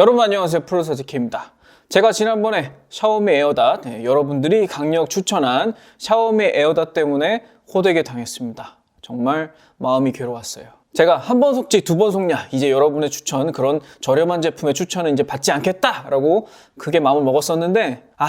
여러분 안녕하세요 프로서지케입니다 제가 지난번에 샤오미 에어닷 네, 여러분들이 강력 추천한 샤오미 에어닷 때문에 호되게 당했습니다 정말 마음이 괴로웠어요 제가 한 번 속지 두 번 속냐 이제 여러분의 추천 그런 저렴한 제품의 추천은 이제 받지 않겠다라고 크게 마음을 먹었었는데 아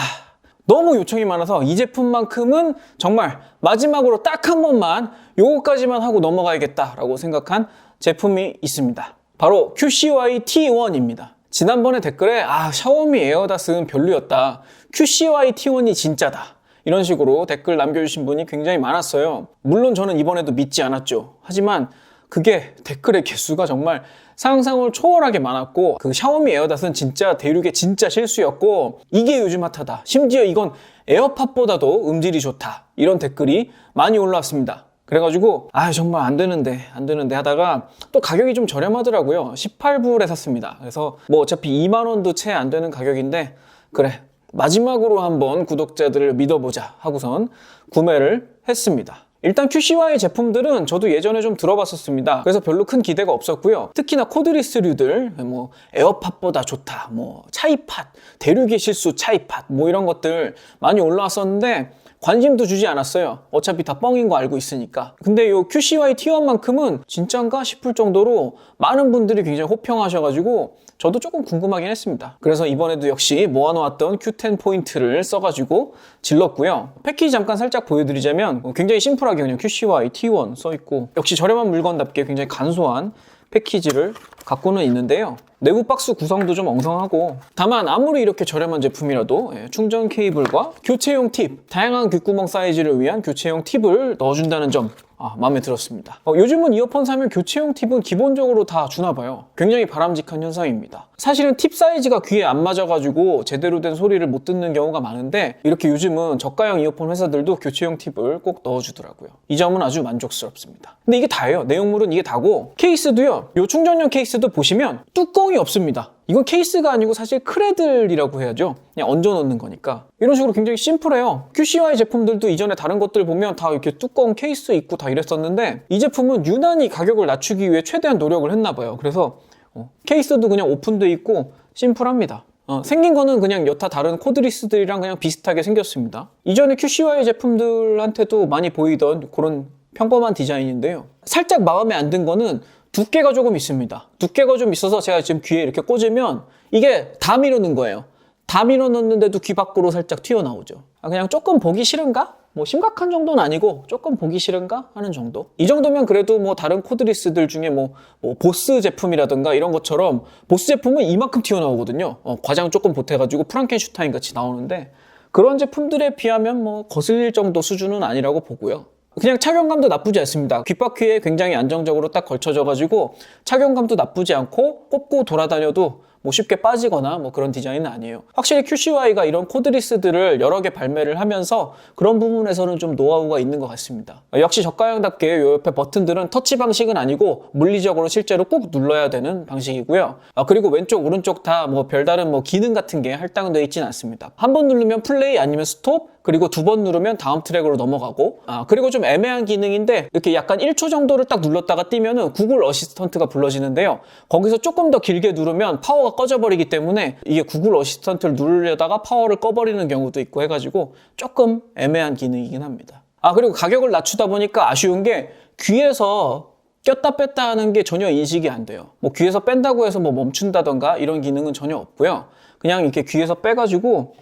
너무 요청이 많아서 이 제품만큼은 정말 마지막으로 딱 한 번만 요거까지만 하고 넘어가야겠다라고 생각한 제품이 있습니다. 바로 QCY T1입니다. 지난번에 댓글에 아 샤오미 에어닷은 별로였다. QCY T1이 진짜다. 이런 식으로 댓글 남겨주신 분이 굉장히 많았어요. 물론 저는 이번에도 믿지 않았죠. 하지만 그게 댓글의 개수가 정말 상상을 초월하게 많았고 그 샤오미 에어닷은 진짜 대륙의 진짜 실수였고 이게 요즘 핫하다. 심지어 이건 에어팟보다도 음질이 좋다. 이런 댓글이 많이 올라왔습니다. 그래가지고 아 정말 안 되는데 안 되는데 하다가 또 가격이 좀 저렴하더라고요 18불에 샀습니다 그래서 뭐 어차피 2만 원도 채 안 되는 가격인데 그래 마지막으로 한번 구독자들을 믿어보자 하고선 구매를 했습니다 일단 QCY 제품들은 저도 예전에 좀 들어봤었습니다. 그래서 별로 큰 기대가 없었고요. 특히나 코드리스류들, 뭐 에어팟보다 좋다, 뭐 차이팟, 대륙의 실수 차이팟, 뭐 이런 것들 많이 올라왔었는데 관심도 주지 않았어요. 어차피 다 뻥인 거 알고 있으니까. 근데 요 QCY T1만큼은 진짠가 싶을 정도로 많은 분들이 굉장히 호평하셔가지고 저도 조금 궁금하긴 했습니다. 그래서 이번에도 역시 모아놓았던 Q10 포인트를 써가지고 질렀고요. 패키지 잠깐 살짝 보여드리자면 굉장히 심플하게 그냥 QCY T1 써있고 역시 저렴한 물건답게 굉장히 간소한 패키지를 갖고는 있는데요. 내부 박스 구성도 좀 엉성하고 다만 아무리 이렇게 저렴한 제품이라도 예, 충전 케이블과 교체용 팁, 다양한 귓구멍 사이즈를 위한 교체용 팁을 넣어준다는 점 아, 마음에 들었습니다. 어, 요즘은 이어폰 사면 교체용 팁은 기본적으로 다 주나 봐요. 굉장히 바람직한 현상입니다. 사실은 팁 사이즈가 귀에 안 맞아가지고 제대로 된 소리를 못 듣는 경우가 많은데 이렇게 요즘은 저가형 이어폰 회사들도 교체용 팁을 꼭 넣어주더라고요. 이 점은 아주 만족스럽습니다. 근데 이게 다예요. 내용물은 이게 다고 케이스도요. 요 충전용 케이스도 보시면 뚜껑 이 없습니다. 이건 케이스가 아니고 사실 크레들이라고 해야죠. 그냥 얹어 놓는 거니까. 이런 식으로 굉장히 심플해요. QCY 제품들도 이전에 다른 것들 보면 다 이렇게 뚜껑 케이스 있고 다 이랬었는데 이 제품은 유난히 가격을 낮추기 위해 최대한 노력을 했나 봐요. 그래서 어, 케이스도 그냥 오픈돼 있고 심플합니다. 어, 생긴 거는 그냥 여타 다른 코드리스들이랑 그냥 비슷하게 생겼습니다. 이전에 QCY 제품들한테도 많이 보이던 그런 평범한 디자인인데요. 살짝 마음에 안 든 거는 두께가 조금 있습니다. 두께가 좀 있어서 제가 지금 귀에 이렇게 꽂으면 이게 다 밀어넣은 거예요. 다 밀어넣는데도 귀 밖으로 살짝 튀어나오죠. 아, 그냥 조금 보기 싫은가? 뭐 심각한 정도는 아니고 조금 보기 싫은가 하는 정도. 이 정도면 그래도 뭐 다른 코드리스들 중에 뭐, 뭐 보스 제품이라든가 이런 것처럼 보스 제품은 이만큼 튀어나오거든요. 어, 과장 조금 보태가지고 프랑켄슈타인 같이 나오는데 그런 제품들에 비하면 뭐 거슬릴 정도 수준은 아니라고 보고요. 그냥 착용감도 나쁘지 않습니다. 귓바퀴에 굉장히 안정적으로 딱 걸쳐져가지고 착용감도 나쁘지 않고 꼽고 돌아다녀도 뭐 쉽게 빠지거나 뭐 그런 디자인은 아니에요. 확실히 QCY가 이런 코드리스들을 여러 개 발매를 하면서 그런 부분에서는 좀 노하우가 있는 것 같습니다. 역시 저가형답게 요 옆에 버튼들은 터치 방식은 아니고 물리적으로 실제로 꾹 눌러야 되는 방식이고요. 아, 그리고 왼쪽 오른쪽 다 뭐 별다른 뭐 기능 같은 게 할당되어 있지는 않습니다. 한 번 누르면 플레이 아니면 스톱 그리고 두 번 누르면 다음 트랙으로 넘어가고 아 그리고 좀 애매한 기능인데 이렇게 약간 1초 정도를 딱 눌렀다가 뛰면은 구글 어시스턴트가 불러지는데요. 거기서 조금 더 길게 누르면 파워가 꺼져버리기 때문에 이게 구글 어시스턴트를 누르려다가 파워를 꺼버리는 경우도 있고 해가지고 조금 애매한 기능이긴 합니다. 아 그리고 가격을 낮추다 보니까 아쉬운 게 귀에서 꼈다 뺐다 하는 게 전혀 인식이 안 돼요. 뭐 귀에서 뺀다고 해서 뭐 멈춘다던가 이런 기능은 전혀 없고요. 그냥 이렇게 귀에서 빼가지고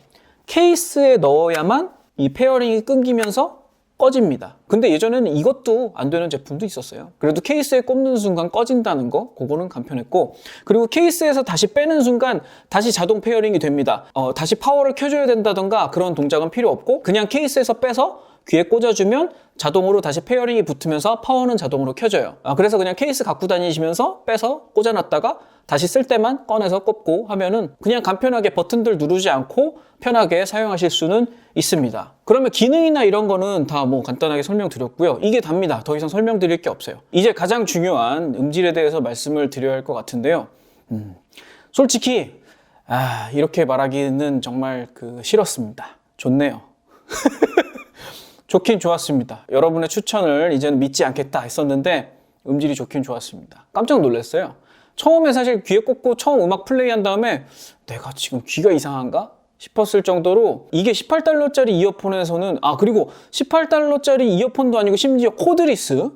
케이스에 넣어야만 이 페어링이 끊기면서 꺼집니다. 근데 예전에는 이것도 안 되는 제품도 있었어요. 그래도 케이스에 꼽는 순간 꺼진다는 거, 그거는 간편했고, 그리고 케이스에서 다시 빼는 순간 다시 자동 페어링이 됩니다. 어, 다시 파워를 켜줘야 된다던가 그런 동작은 필요 없고, 그냥 케이스에서 빼서 귀에 꽂아주면 자동으로 다시 페어링이 붙으면서 파워는 자동으로 켜져요. 아, 그래서 그냥 케이스 갖고 다니시면서 빼서 꽂아놨다가 다시 쓸 때만 꺼내서 꽂고 하면은 그냥 간편하게 버튼들 누르지 않고 편하게 사용하실 수는 있습니다. 그러면 기능이나 이런 거는 다 뭐 간단하게 설명드렸고요. 이게 답니다. 더 이상 설명드릴 게 없어요. 이제 가장 중요한 음질에 대해서 말씀을 드려야 할 것 같은데요. 음, 솔직히 아, 이렇게 말하기는 정말 그 싫었습니다. 좋네요. 좋긴 좋았습니다. 여러분의 추천을 이제는 믿지 않겠다 했었는데 음질이 좋긴 좋았습니다. 깜짝 놀랐어요. 처음에 사실 귀에 꽂고 처음 음악 플레이한 다음에 내가 지금 귀가 이상한가? 싶었을 정도로 이게 18달러짜리 이어폰에서는 아 그리고 18달러짜리 이어폰도 아니고 심지어 코드리스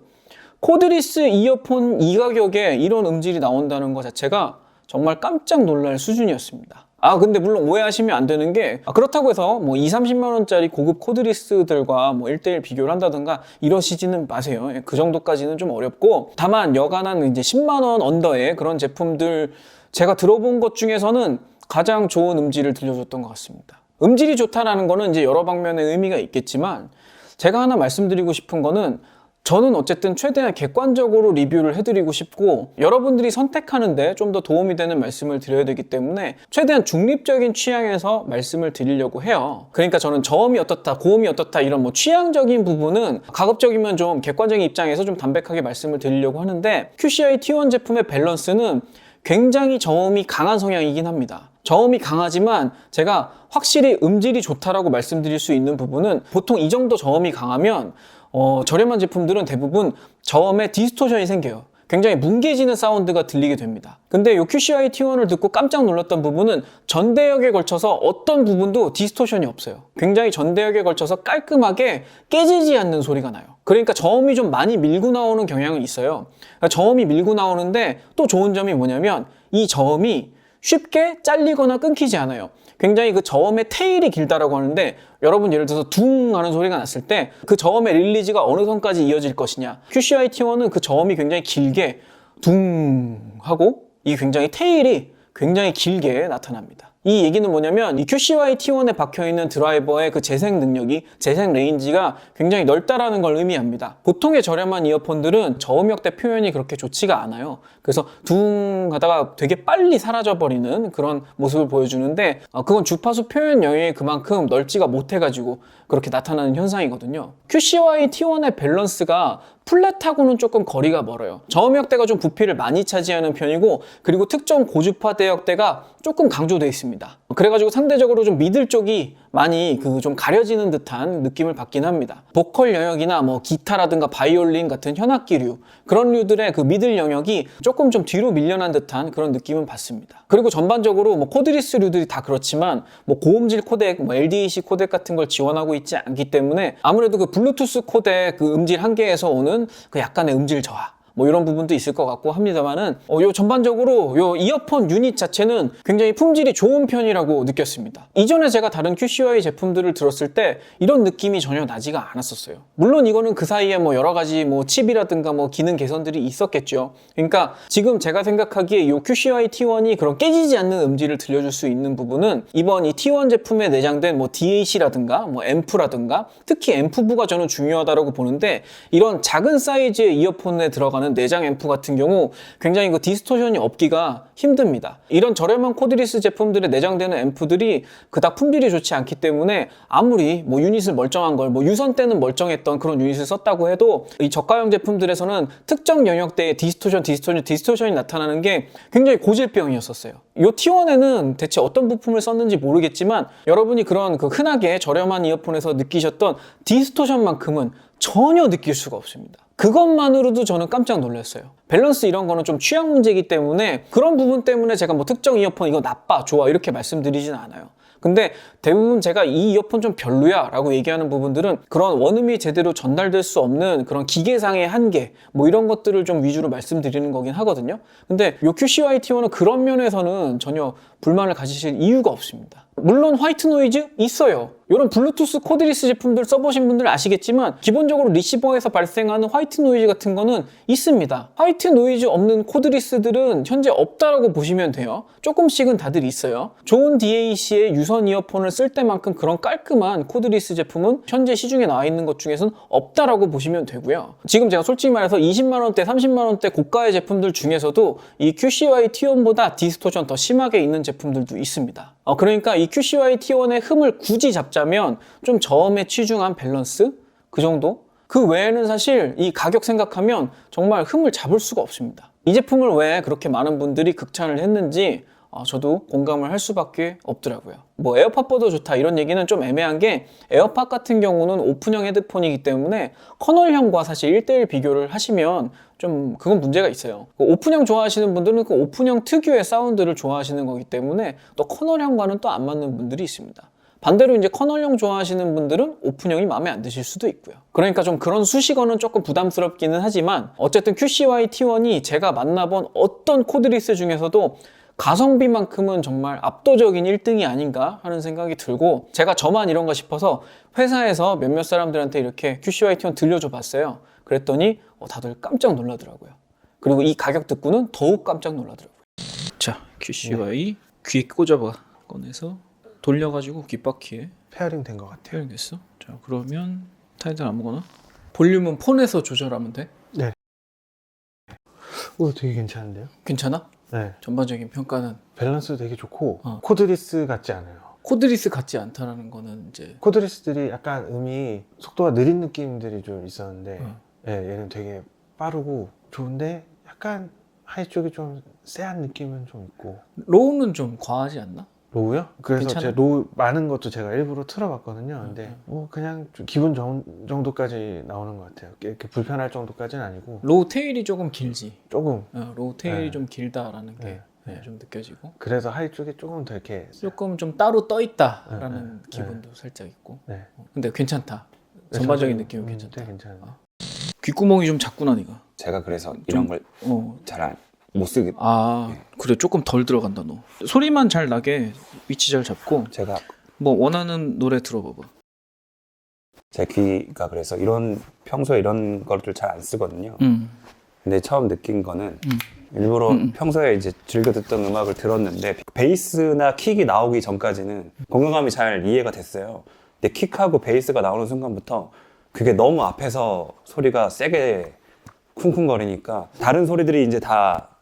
코드리스 이어폰 이 가격에 이런 음질이 나온다는 것 자체가 정말 깜짝 놀랄 수준이었습니다. 아 근데 물론 오해하시면 안 되는 게 아, 그렇다고 해서 뭐 2, 30만 원짜리 고급 코드리스들과 뭐 1대1 비교를 한다든가 이러시지는 마세요. 예, 그 정도까지는 좀 어렵고 다만 여간한 이제 10만 원 언더의 그런 제품들 제가 들어본 것 중에서는 가장 좋은 음질을 들려줬던 것 같습니다. 음질이 좋다라는 거는 이제 여러 방면의 의미가 있겠지만 제가 하나 말씀드리고 싶은 거는 저는 어쨌든 최대한 객관적으로 리뷰를 해드리고 싶고 여러분들이 선택하는데 좀 더 도움이 되는 말씀을 드려야 되기 때문에 최대한 중립적인 취향에서 말씀을 드리려고 해요. 그러니까 저는 저음이 어떻다, 고음이 어떻다 이런 뭐 취향적인 부분은 가급적이면 좀 객관적인 입장에서 좀 담백하게 말씀을 드리려고 하는데 QCI T1 제품의 밸런스는 굉장히 저음이 강한 성향이긴 합니다. 저음이 강하지만 제가 확실히 음질이 좋다라고 말씀드릴 수 있는 부분은 보통 이 정도 저음이 강하면 어, 저렴한 제품들은 대부분 저음에 디스토션이 생겨요. 굉장히 뭉개지는 사운드가 들리게 됩니다. 근데 이 QCI T1을 듣고 깜짝 놀랐던 부분은 전대역에 걸쳐서 어떤 부분도 디스토션이 없어요. 굉장히 전대역에 걸쳐서 깔끔하게 깨지지 않는 소리가 나요. 그러니까 저음이 좀 많이 밀고 나오는 경향은 있어요. 그러니까 저음이 밀고 나오는데 또 좋은 점이 뭐냐면 이 저음이 쉽게 잘리거나 끊기지 않아요. 굉장히 그 저음의 테일이 길다라고 하는데 여러분 예를 들어서 둥 하는 소리가 났을 때 그 저음의 릴리즈가 어느 선까지 이어질 것이냐 QCI T1은 그 저음이 굉장히 길게 둥 하고 이 굉장히 테일이 굉장히 길게 나타납니다. 이 얘기는 뭐냐면 이 QCY T1에 박혀 있는 드라이버의 그 재생 능력이 재생 레인지가 굉장히 넓다라는 걸 의미합니다. 보통의 저렴한 이어폰들은 저음역대 표현이 그렇게 좋지가 않아요. 그래서 둥 하다가 되게 빨리 사라져 버리는 그런 모습을 보여주는데 어, 그건 주파수 표현 영역이 그만큼 넓지가 못해가지고 그렇게 나타나는 현상이거든요. QCY T1의 밸런스가 플랫하고는 조금 거리가 멀어요. 저음역대가 좀 부피를 많이 차지하는 편이고 그리고 특정 고주파 대역대가 조금 강조되어 있습니다. 그래가지고 상대적으로 좀 미들 쪽이 많이 그 좀 가려지는 듯한 느낌을 받긴 합니다. 보컬 영역이나 뭐 기타라든가 바이올린 같은 현악기류 그런 류들의 그 미들 영역이 조금 좀 뒤로 밀려난 듯한 그런 느낌은 받습니다. 그리고 전반적으로 뭐 코드리스 류들이 다 그렇지만 뭐 고음질 코덱, 뭐 LDAC 코덱 같은 걸 지원하고 있지 않기 때문에 아무래도 그 블루투스 코덱 그 음질 한계에서 오는 그 약간의 음질 저하 뭐 이런 부분도 있을 것 같고 합니다만은 어, 요 전반적으로 요 이어폰 유닛 자체는 굉장히 품질이 좋은 편이라고 느꼈습니다. 이전에 제가 다른 QCY 제품들을 들었을 때 이런 느낌이 전혀 나지가 않았었어요. 물론 이거는 그 사이에 뭐 여러 가지 뭐 칩이라든가 뭐 기능 개선들이 있었겠죠. 그러니까 지금 제가 생각하기에 요 QCY T1이 그런 깨지지 않는 음질을 들려줄 수 있는 부분은 이번 이 T1 제품에 내장된 뭐 DAC라든가 뭐 앰프라든가 특히 앰프부가 저는 중요하다고 보는데 이런 작은 사이즈의 이어폰에 들어가는 들어가는 내장 앰프 같은 경우 굉장히 그 디스토션이 없기가 힘듭니다. 이런 저렴한 코드리스 제품들에 내장되는 앰프들이 그닥 품질이 좋지 않기 때문에 아무리 뭐 유닛을 멀쩡한 걸 뭐 유선 때는 멀쩡했던 그런 유닛을 썼다고 해도 이 저가형 제품들에서는 특정 영역대에 디스토션, 디스토션, 디스토션이 나타나는 게 굉장히 고질병이었었어요. 이 T1에는 대체 어떤 부품을 썼는지 모르겠지만 여러분이 그런 그 흔하게 저렴한 이어폰에서 느끼셨던 디스토션만큼은 전혀 느낄 수가 없습니다. 그것만으로도 저는 깜짝 놀랐어요. 밸런스 이런 거는 좀 취향 문제이기 때문에 그런 부분 때문에 제가 뭐 특정 이어폰 이거 나빠, 좋아 이렇게 말씀드리진 않아요. 근데 대부분 제가 이 이어폰 좀 별로야 라고 얘기하는 부분들은 그런 원음이 제대로 전달될 수 없는 그런 기계상의 한계 뭐 이런 것들을 좀 위주로 말씀드리는 거긴 하거든요. 근데 요 QCY T1은 그런 면에서는 전혀 불만을 가지실 이유가 없습니다. 물론 화이트 노이즈 있어요. 이런 블루투스 코드리스 제품들 써보신 분들 아시겠지만 기본적으로 리시버에서 발생하는 화이트 노이즈 같은 거는 있습니다. 화이트 노이즈 없는 코드리스들은 현재 없다라고 보시면 돼요. 조금씩은 다들 있어요. 좋은 DAC의 유선 이어폰을 쓸 때만큼 그런 깔끔한 코드리스 제품은 현재 시중에 나와 있는 것 중에서는 없다라고 보시면 되고요. 지금 제가 솔직히 말해서 20만 원대, 30만 원대 고가의 제품들 중에서도 이 QCY T1보다 디스토션 더 심하게 있는 제품들도 있습니다. 어, 그러니까 이 QCY T1의 흠을 굳이 잡자 면 좀 저음에 치중한 밸런스? 그 정도? 그 외에는 사실 이 가격 생각하면 정말 흠을 잡을 수가 없습니다. 이 제품을 왜 그렇게 많은 분들이 극찬을 했는지 어, 저도 공감을 할 수밖에 없더라고요. 뭐 에어팟보다 좋다 이런 얘기는 좀 애매한 게 에어팟 같은 경우는 오픈형 헤드폰이기 때문에 커널형과 사실 1대1 비교를 하시면 좀 그건 문제가 있어요. 그 오픈형 좋아하시는 분들은 그 오픈형 특유의 사운드를 좋아하시는 거기 때문에 또 커널형과는 또 안 맞는 분들이 있습니다. 반대로 이제 커널형 좋아하시는 분들은 오픈형이 마음에 안 드실 수도 있고요. 그러니까 좀 그런 수식어는 조금 부담스럽기는 하지만 어쨌든 QCY T1이 제가 만나본 어떤 코드리스 중에서도 가성비만큼은 정말 압도적인 1등이 아닌가 하는 생각이 들고 제가 저만 이런가 싶어서 회사에서 몇몇 사람들한테 이렇게 QCY T1 들려줘 봤어요. 그랬더니 어, 다들 깜짝 놀라더라고요. 그리고 이 가격 듣고는 더욱 깜짝 놀라더라고요. 자, QCY 귀에 꽂아봐 꺼내서 돌려가지고 귓바퀴에 페어링 된 것 같아요. 표현됐어. 자, 그러면 타이틀 아무거나 볼륨은 폰에서 조절하면 돼. 오, 되게 괜찮은데요? 괜찮아? 네. 전반적인 평가는 밸런스 되게 좋고 어. 코드리스 같지 않아요. 코드리스 같지 않다라는 거는 이제 코드리스들이 약간 음이 속도가 느린 느낌들이 좀 있었는데 어. 예, 얘는 되게 빠르고 좋은데 약간 하이 쪽이 좀 쎄한 느낌은 좀 있고 로우는 좀 과하지 않나? 로우요? 그래서 괜찮아요? 제 로우 많은 것도 제가 일부러 틀어봤거든요. 근데 음. 뭐 그냥 좀 기분 정, 정도까지 나오는 것 같아요. 이렇게 불편할 정도까지는 아니고 로우 테일이 조금 길지. 조금 어, 로우 테일이 네. 좀 길다라는 게 네. 네, 좀 느껴지고 그래서 하이 쪽이 조금 더 이렇게 조금 좀 따로 떠 있다라는 네, 네. 기분도 살짝 있고. 네. 어, 근데 괜찮다. 전반적인 느낌은 음, 괜찮다. 되게 괜찮아요. 아. 귓구멍이 좀 작구나 네가. 제가 그래서 이런 걸 어. 잘 못 쓰게 아 그래 조금 덜 들어간다 너. 소리만 잘 나게 위치 잘 잡고 제가 뭐 원하는 노래 들어봐봐. 제 귀가 그래서 이런 평소에 이런 거를 잘안 쓰거든요. 음. 근데 처음 느낀 거는 음. 일부러 음, 음. 평소에 이제 즐겨 듣던 음악을 들었는데 베이스나 킥이 나오기 전까지는 건강감이 잘 이해가 됐어요. 근데 킥하고 베이스가 나오는 순간부터 그게 너무 앞에서 소리가 세게 쿵쿵거리니까 다른 소리들이 이제 다 음,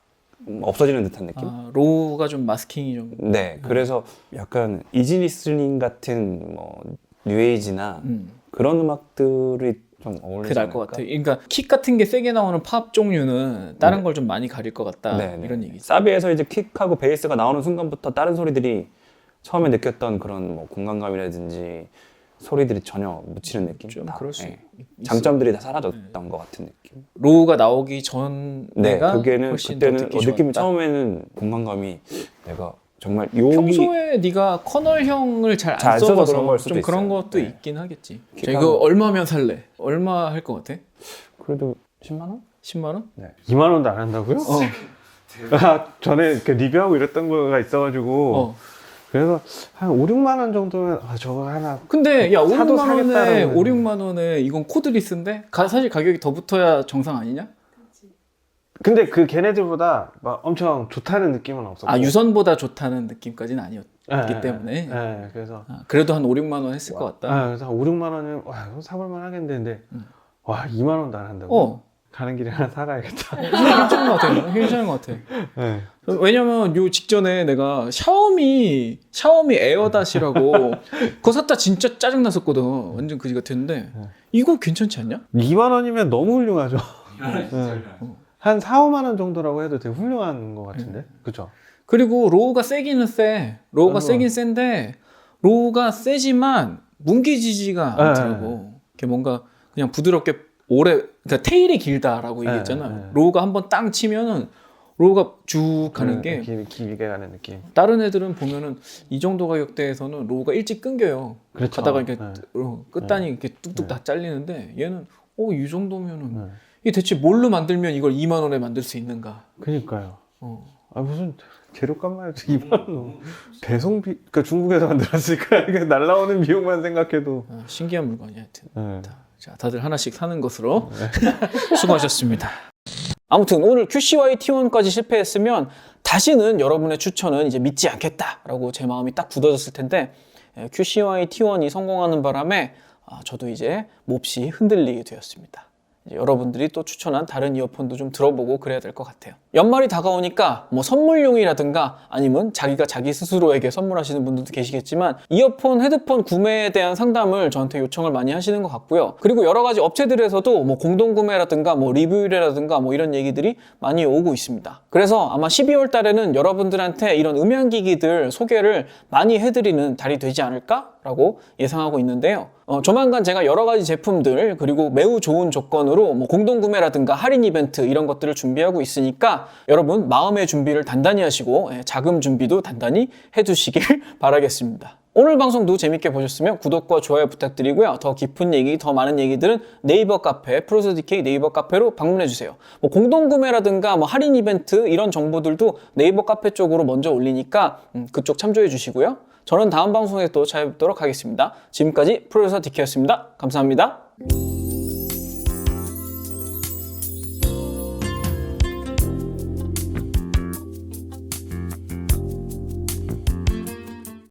없어지는 듯한 느낌? 아, 로우가 좀 마스킹이 좀. 네, 그래서 약간 이지 리스닝 같은 뭐 뉴에이지나 음. 그런 음악들이 좀 어울리지 나을 것 않을까? 같아. 그러니까 킥 같은 게 세게 나오는 팝 종류는 다른 네. 걸좀 많이 가릴 것 같다. 네, 네. 이런 얘기지. 사비에서 이제 킥하고 베이스가 나오는 순간부터 다른 소리들이 처음에 느꼈던 그런 뭐 공간감이라든지 소리들이 전혀 묻히는 느낌. 좀 다, 그럴 수 예. 있- 장점들이 다 사라졌던 것 같은 느낌. 로우가 나오기 전 네, 내가 그게는 훨씬 더 그때는 듣기 어, 느낌이 좋았다. 처음에는 공간감이 내가 정말 여기 평소에 네가 커널 형을 잘 잘안 안 써서 써봐서 그런 걸 수도 좀 그런 있어요. 것도 네. 있긴 하겠지. 자. 이거 얼마면 살래? 얼마 할 것 같아? 그래도 10만 원? 10만 원? 2만 원도 안 한다고요? 어. 아, 전에 이렇게 리뷰하고 이랬던 거가 있어가지고 어. 그래서 한 5, 6만 원 정도면 아, 저거 하나 근데 야 5, 사도 6만 원에 사겠다라는. 5, 6만 원에 이건 코드리스인데 가- 사실 가격이 더 붙어야 정상 아니냐? 근데 그 걔네들보다 막 엄청 좋다는 느낌은 없었고 아 유선보다 좋다는 느낌까지는 아니었기 예, 예, 때문에 예, 그래서 아, 그래도 한 5, 6만 원 했을 것 같다. 아, 그래서 한 5, 6만 원은 와 이거 사볼만 하겠는데 근데 음. 와 2만 원도 안 한다고? 어, 가는 길에 하나 사가야겠다 괜찮은 것 같아. 괜찮은 것 같아. 예. 왜냐면 요 직전에 내가 샤오미 샤오미 에어닷이라고 그거 샀다 진짜 짜증 났었거든. 완전 그지 같았는데 이거 괜찮지 않냐? 2만 원이면 너무 훌륭하죠 예. 한 4, 5만 원 정도라고 해도 되게 훌륭한 것 같은데 그쵸? 그리고 로우가 세기는 세. 로우가 어. 세긴 센데 로우가 세지만 뭉개지지가 네. 않더라고. 이게 뭔가 그냥 부드럽게 오래 그러니까 테일이 길다라고 네, 얘기했잖아. 네. 로우가 한번 땅 치면은 로우가 쭉 가는 예, 게 길, 길게 가는 느낌 다른 애들은 보면은 이 정도 가격대에서는 로우가 일찍 끊겨요. 그렇죠. 가다가 이렇게 네. 어, 끝단이 이렇게 뚝뚝 다 잘리는데 얘는 어이 정도면은 네. 이게 대체 뭘로 만들면 이걸 2만 원에 만들 수 있는가? 그니까요 어. 아 무슨 재료값만 해도 2만 원 배송비 그러니까 중국에서 만들었으니까 이게 날라오는 비용만 생각해도 어, 신기한 물건이 하여튼. 예. 자, 다들 하나씩 사는 것으로 수고하셨습니다. 아무튼 오늘 QCY T1까지 실패했으면 다시는 여러분의 추천은 이제 믿지 않겠다라고 제 마음이 딱 굳어졌을 텐데 예, QCY T1이 성공하는 바람에 아, 저도 이제 몹시 흔들리게 되었습니다. 여러분들이 또 추천한 다른 이어폰도 좀 들어보고 그래야 될 것 같아요. 연말이 다가오니까 뭐 선물용이라든가 아니면 자기가 자기 스스로에게 선물하시는 분들도 계시겠지만 이어폰, 헤드폰 구매에 대한 상담을 저한테 요청을 많이 하시는 것 같고요. 그리고 여러 가지 업체들에서도 뭐 공동 구매라든가 뭐 리뷰율이라든가 뭐 이런 얘기들이 많이 오고 있습니다. 그래서 아마 12월 달에는 여러분들한테 이런 음향기기들 소개를 많이 해드리는 달이 되지 않을까 라고 예상하고 있는데요. 어, 조만간 제가 여러 가지 제품들 그리고 매우 좋은 조건으로 뭐 공동 구매라든가 할인 이벤트 이런 것들을 준비하고 있으니까 여러분 마음의 준비를 단단히 하시고 예, 자금 준비도 단단히 해두시길 바라겠습니다. 오늘 방송도 재밌게 보셨으면 구독과 좋아요 부탁드리고요. 더 깊은 얘기, 더 많은 얘기들은 네이버 카페, 프로스디케이 네이버 카페로 방문해주세요. 뭐 공동구매라든가 뭐 할인 이벤트 이런 정보들도 네이버 카페 쪽으로 먼저 올리니까 음, 그쪽 참조해 주시고요. 저는 다음 방송에 또 찾아뵙도록 하겠습니다. 지금까지 프로듀서 디케였습니다. 감사합니다.